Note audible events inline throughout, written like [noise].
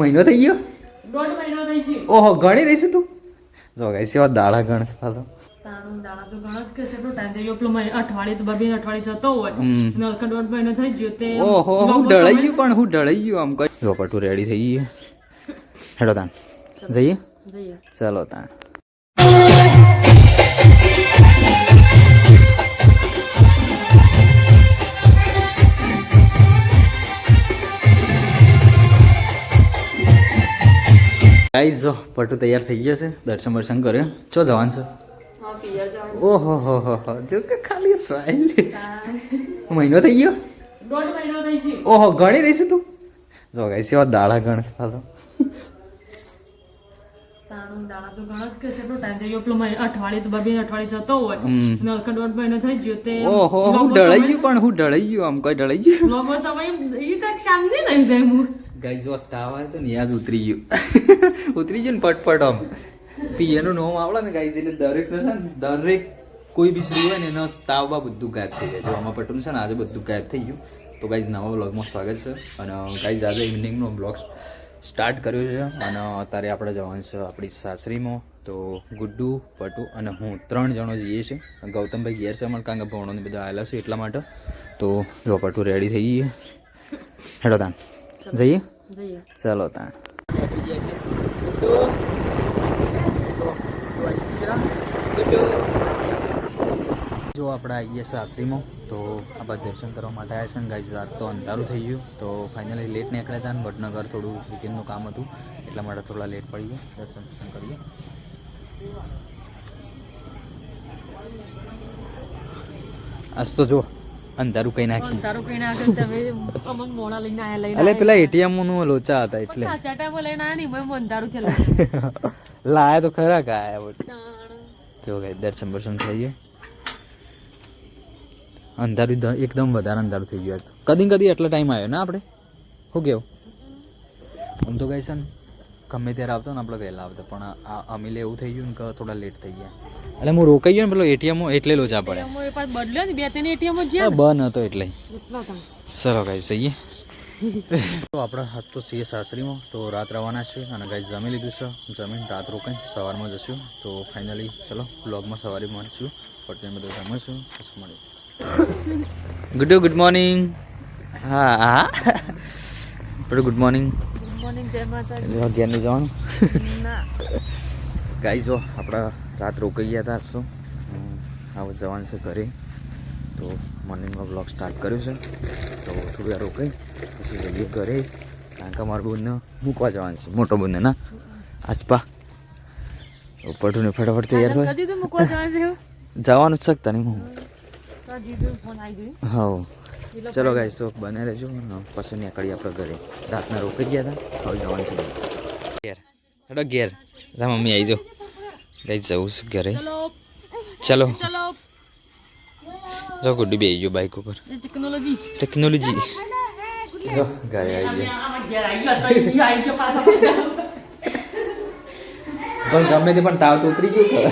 મહિનો થઈ ગયો? દોઢ મહિનો થઈ ગયો. ઓહો ગણી રહીશ તું? જો ગાઈસ એવા દાડા ગણસ પાછો. દાડા તો ઘણા કે કેટલો ટાઈમ થઈ ગયો પેલો અઠવાડિયે તો બબે અઠવાડિયે જતો હોય. નલકા દોઢ મહિનો થઈ ગયો તે ઓહો હું ડળાઈ ગયું પણ હું ડળાઈ ગયું આમ કઈ જો રેડી થઈ ગઈ હેડો તાણ. જઈએ? જઈએ. ચાલો તાણ. ગાઈઝ જો પટુ તૈયાર થઈ ગયો છે. દર્શન દર્શન કર્યો. ચો જવાન છે? હા ઓહો હો હો હો. જો કે ખાલી સ્માઈલ મહિનો થઈ ગયો? દોઢ મહિનો થઈ ગયો. ઓહો ગણી રહીશ તું? જો ગાઈસ એવા દાડા ગણસ પાછો. ઓહો હું ડળાઈ ગયું પણ હું ડળાઈ ગયું આમ કોઈ ડળાઈ ગયું? સમય શાંતિ નહીં જાય હું ગાઈસ જો તાવ આવે તો ને યાદ ઉતરી ગયું. [laughs] ઉતરી ગયું ને પટપટ આમ. પીએનું નોમ આવડે ને ગાઈઝ, એટલે દરેક છે ને, દરેક કોઈ બી સ્ત્રી હોય ને, એનો તાવબા બધું ગાયબ થઈ જાય. જો આમાં પટું છે ને, આજે બધું ગાયબ થઈ ગયું. તો ગાઈઝ, નવા વ્લોગમાં સ્વાગત છે. અને, ગાઈઝ, આજે ઇવનિંગનો બ્લોગ સ્ટાર્ટ કર્યો છે. અને અત્યારે આપણે જવાનું છે આપણી સાસરીમાં. તો ગુડ્ડુ, પટુ અને હું ત્રણ જણો જઈએ છીએ. ગૌતમભાઈ ઘેર છે અમારે, કારણ કે ભણોને બધા આવેલા છે એટલા માટે. તો જો, પટુ રેડી થઈ ગઈ હેડો તાન, જઈએ? ચાલો તાણ જો આપણે આવીએ છીએ આશ્રીમાં તો આપણે દર્શન કરવા માટે આવ્યા છે ને ગાઈઝ રાત તો અંધારું થઈ ગયું તો ફાઇનલી લેટ નીકળ્યા હતા ને વડનગર થોડું વીકેન્ડનું કામ હતું એટલા માટે થોડા લેટ પડી ગયા. દર્શન દર્શન કરીએ. આજ તો જો અંધારું કઈ નાખી કઈ તમે લઈને આયા લઈને એટલે પેલા એટીએમનું લોચા હતા એટલે. ખાસા લઈને આયા નહીં મેં અંધારું ખેલા લાયા તો ખરા કાયા કેવો કઈ દર્શન બર્શન થઈ ગયા. અંધારું એકદમ વધારે અંધારું થઈ ગયું કદી કદી એટલો ટાઈમ આવ્યો ને આપણે? શું કેવું? આમ તો કઈ છે ને ગમે ત્યારે આવતો ને આપણે વહેલા આવતા પણ આ અમીલે એવું થઈ ગયું ને કે થોડા લેટ થઈ ગયા. એટલે હું રોકાઈ ગયો ને પેલો એટીએમ એટલે લોચા પડે. બદલ્યો ને બે ત્રણ એટીએમ જ બંધ હતો એટલે. સરો ચલો ગાઈ જઈએ. તો આપણે હાથ તો છીએ સાસરીમાં તો રાત રવાના છે અને ગાઈ જમી લીધું છે. જમીન રાત રોકાઈ સવારમાં જશું. તો ફાઇનલી ચલો બ્લોગમાં સવારે મળીશું. પટેલ બધું જમીશું પછી મળીએ. ગુડ ગુડ મોર્નિંગ હા હા. [laughs] ગુડ મોર્નિંગ મોર્નિંગ જય માતાજી. અગિયારનું જવાનું ના. [laughs] ગાઈ જો આપણા રાત રોકાઈ ગયા હતા શું? હવે જવાનું છે ઘરે. તો મોર્નિંગમાં બ્લોગ સ્ટાર્ટ કર્યો છે. તો થોડી વાર રોકાઈ પછી જઈએ ઘરે. કારણ કે મારા બુનને મૂકવા જવાનું છે મોટો બુનને ના? આસપા પટુને ફટાફટ તૈયાર થાય. મૂકવા જવાનું [laughs] જ શકતા નહીં હું? હા. ચલો ગાઈ તો બને રહેજો. પછી નીકળીએ આપણે ઘરે. રાતના રોકાઈ ગયા હતા. હવે જવાનું છે ઘેર. હેડો ઘેર. રા મમ્મી આવી જાઓ ગાઈ જવું છે ઘરે. ચલો. જો ગુડ્ડી બે ગયો બાઇક ઉપર. ટેકનોલોજી ટેકનોલોજી જો ઘરે આવી ગયો. તો પણ ગમે તે પણ તાવ તો ઉતરી ગયો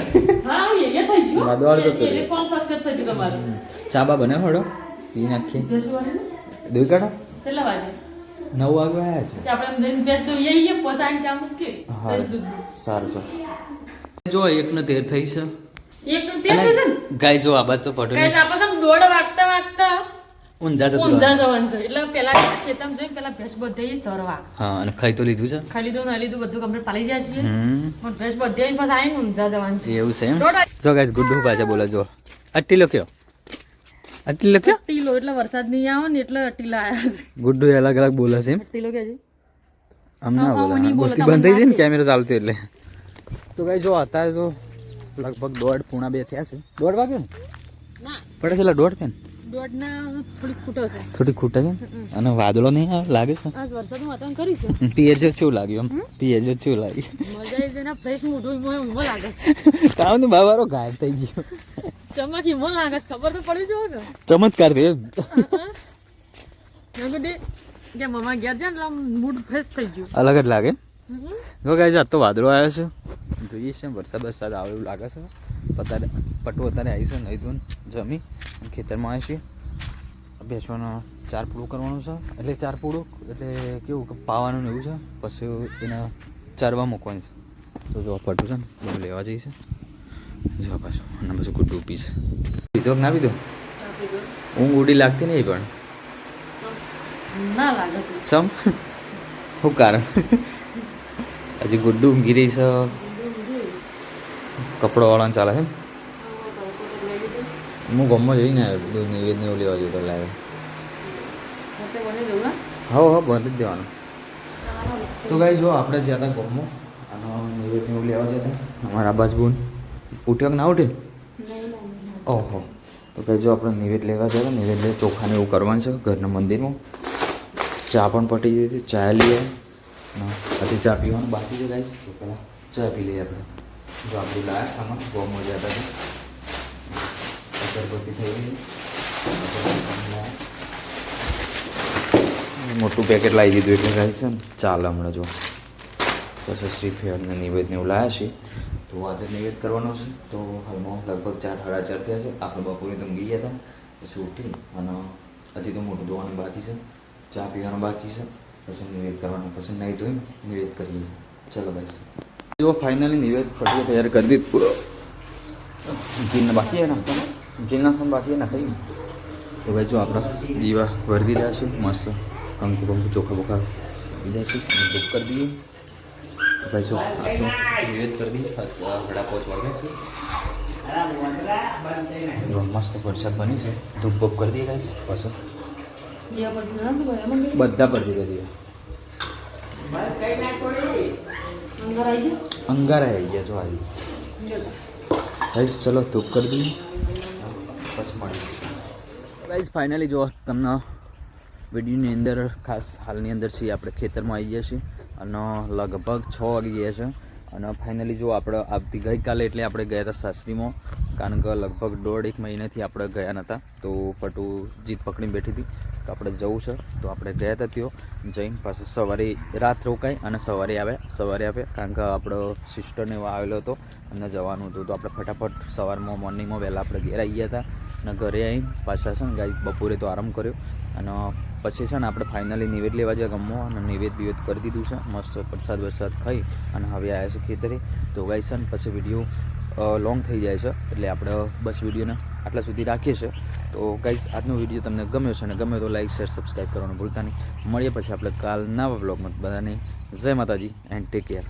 હા એ એ થઈ ગયું. વાદળ જતો એ- એ રહ્યો. કોણ સક્સેસ થઈ ગયું તમારું. ચા બા બને હળો પી નાખીએ દૂધ કાઢો કેટલા વાગે? નવ વાગે આવ્યા છે. આપણે ચા મૂકીએ હા સારું છે જો એક ને તેર થઈ છે. એક નું તેર થઈ છે ગાય જો આ બાજુ પટો કાંઈ આપણે આમ દોડ વાગતા વાગતા ઊંઝા જતું ઊંઝા જવાનું છે. એટલે પેલા ખેતમ જઈને પેલા ભેંસ બધે સરવા. હા અને ખાઈ તો લીધું છે? ખાઈ લીધું ના લીધું બધું કમ્પ્લીટ પાલી જાય છીએ. પણ ભેંસ બધે પછી આવીને ઊંઝા જવાનું છે. એવું છે જો ગાઈસ ગુડ્ડુ પાછા બોલો જો અટ્ટી લખ્યો અટ્ટી લખ્યો ટીલો એટલે વરસાદ નહીં આવે ને એટલે ટીલા આવ્યા છે. ગુડ્ડુ અલગ અલગ બોલે છે એમ? ટીલો કે છે? આમ ના બોલે. બંધ થઈ ગઈ ને કેમેરો ચાલતો એટલે. તો ગાઈ જો અત્યારે તો લગભગ દોઢ પૂણા બે થયા છે. દોઢ વાગે ને? ના. પડે છે એટલે દોઢ કે ને? દોઢ ના થોડીક ખૂટો છે. થોડી ખૂટે છે ને? અને વાદળો નહીં આવે લાગે છે? આજ વરસાદનું વાતાવરણ કરી છે. પિયર જો કેવું લાગ્યું એમ? પિયર જો કેવું લાગ્યું? [laughs] કામ ને બાવારો ગાયબ થઈ ગયો. ચમકી મો લાગસ છે ખબર તો પડી જો કે ચમત્કાર થયો એમ. મેં કે મમા ગયા છે ને આમ મૂડ ફ્રેશ થઈ ગયું. અલગ જ લાગે. જો ગાય આ તો વાદળો આવ્યો છે. જોઈએ છે વરસાદ વરસાદ આવે એવું લાગે છે. પતારે પટવો અત્યારે આવીશું છે નહીં ધોન જમી ખેતરમાં આવીશું છે બેસવાનો ચાર પૂડું કરવાનું છે. એટલે ચાર પૂડું એટલે કેવું કે પાવાનું ને એવું છે. પછી એને ચારવા મૂકવાનું છે. તો જો પટું છે ને લેવા જઈશે જો પાછું અને પછી કોઈ ડૂબી છે પીધો ના પીધો? ઊંઘ ઉડી લાગતી નહીં પણ. સમ? શું કારણ? હજી ગુડ્ડુ ઊંઘી રહી છે. કપડો વાળાને ચાલે છે હું ગમમાં જઈને દૂધ નિવેદ ને લેવા જતો લાવે હા હા બંધ જ દેવાનું. તો ગાઈ જો આપણે જ્યાં હતા ગમમાં આનો નિવેદ ને લેવા જતા. અમારા આબાજ બોન ઉઠ્યો કે ના ઉઠ્યો? ઓહો. તો કે જો આપણે નિવેદ લેવા જાય નિવેદ લે ચોખાને એવું કરવાનું છે ઘરના મંદિરમાં. ચા પણ પટી દીધી ચા લઈએ પછી ચા પીવાનું બાકી છે ગાઈશ તો પહેલાં ચા પી લઈએ આપણે. જો આપણું લાયા સામાન બહુ મજા હતા અગરબત્તી થઈ ગઈ. મોટું પેકેટ લાવી દીધું એટલે ગાઈશ છે ને ચાલ હમણાં જો. પછી શ્રીફળ નિવેદને નિવેદ એવું લાયા છે તો આજે નિવેદ કરવાનો છે. તો હાલમાં લગભગ ચાર સાડા ચાર થયા છે. આપણે બપોરે તો ઊંઘી ગયા હતા. પછી ઉઠી અને હજી તો મોટું ધોવાનું બાકી છે. ચા પીવાનું બાકી છે. પછી નિવેદ કરવાનું. પછી નહીં ધોઈ નિવેદ કરીએ છીએ. ચલો બસ જો ફાઇનલી નિવેદ ફટીએ તૈયાર કરી દીધ પૂરો. ઘીને બાકી હે નાખવાનું ઘી નાખવાનું બાકી હે નાખાઈ તો ભાઈ જો આપણા દીવા ભરી રહ્યા છે. મસ્ત કંકુ કંકુ ચોખા બોખા દીધા છે. બુક કરી દઈએ. ભાઈ જો નિવેદ કરી દઈએ ઘડા પહોંચ વાગે મસ્ત વરસાદ બની છે. ધૂપ ધૂપ કરી દઈએ ગાઈસ પાછું. બધા પર દીધા દઈએ અંગારા આવી ગયા, જો આવી. ગાઈસ ચલો, ધૂપ કરી દઈએ. બસ મળીશું ગાઈસ ફાઇનલી જો, તમને વિડીયોની અંદર, ખાસ હાલની અંદર છીએ, આપણે ખેતરમાં આવી ગયા છીએ. અને લગભગ છ વાગી છે. અને ફાઇનલી જો આપણે આવતી ગઈકાલે એટલે આપણે ગયા હતા સાસરીમાં, કારણ કે લગભગ દોઢ એક મહિનાથી આપણે ગયા નહોતા તો પટુ જીત પકડી બેઠી હતી. તો આપણે જવું છે. તો આપણે ગયા હતા ત્યાં. જઈને પાછા સવારે રાત રોકાઈ અને સવારે આવ્યા. સવારે આવ્યા કારણ કે આપણો સિસ્ટરને એવો આવેલો હતો. અને જવાનું હતું. તો આપણે ફટાફટ સવારમાં મોર્નિંગમાં વહેલા આપણે ઘેર આવી ગયા હતા. અને ઘરે આવીને પાછા છે ને ગાય બપોરે તો આરામ કર્યો. અને પછી છે ને આપણે ફાઇનલી નિવેદ લેવા જ્યાં ગમો અને નિવેદ બિવેદ કરી દીધું છે. મસ્ત પ્રસાદ વરસાદ ખાઈ અને હવે આવ્યા છે ખેતરે. તો ગાઈ છે ને પછી વીડિયો લોંગ થઈ જાય છે. એટલે આપણે બસ વિડીયોને આટલા સુધી રાખીએ છીએ તો ગાઈઝ આજનો વીડિયો તમને ગમ્યો છે અને ગમે તો લાઈક શેર સબસ્ક્રાઈબ કરવાનું ભૂલતા નહીં. મળીએ પછી આપણે કાલ નવા બ્લોગમાં બધાને. જય માતાજી એન્ડ ટેક કેર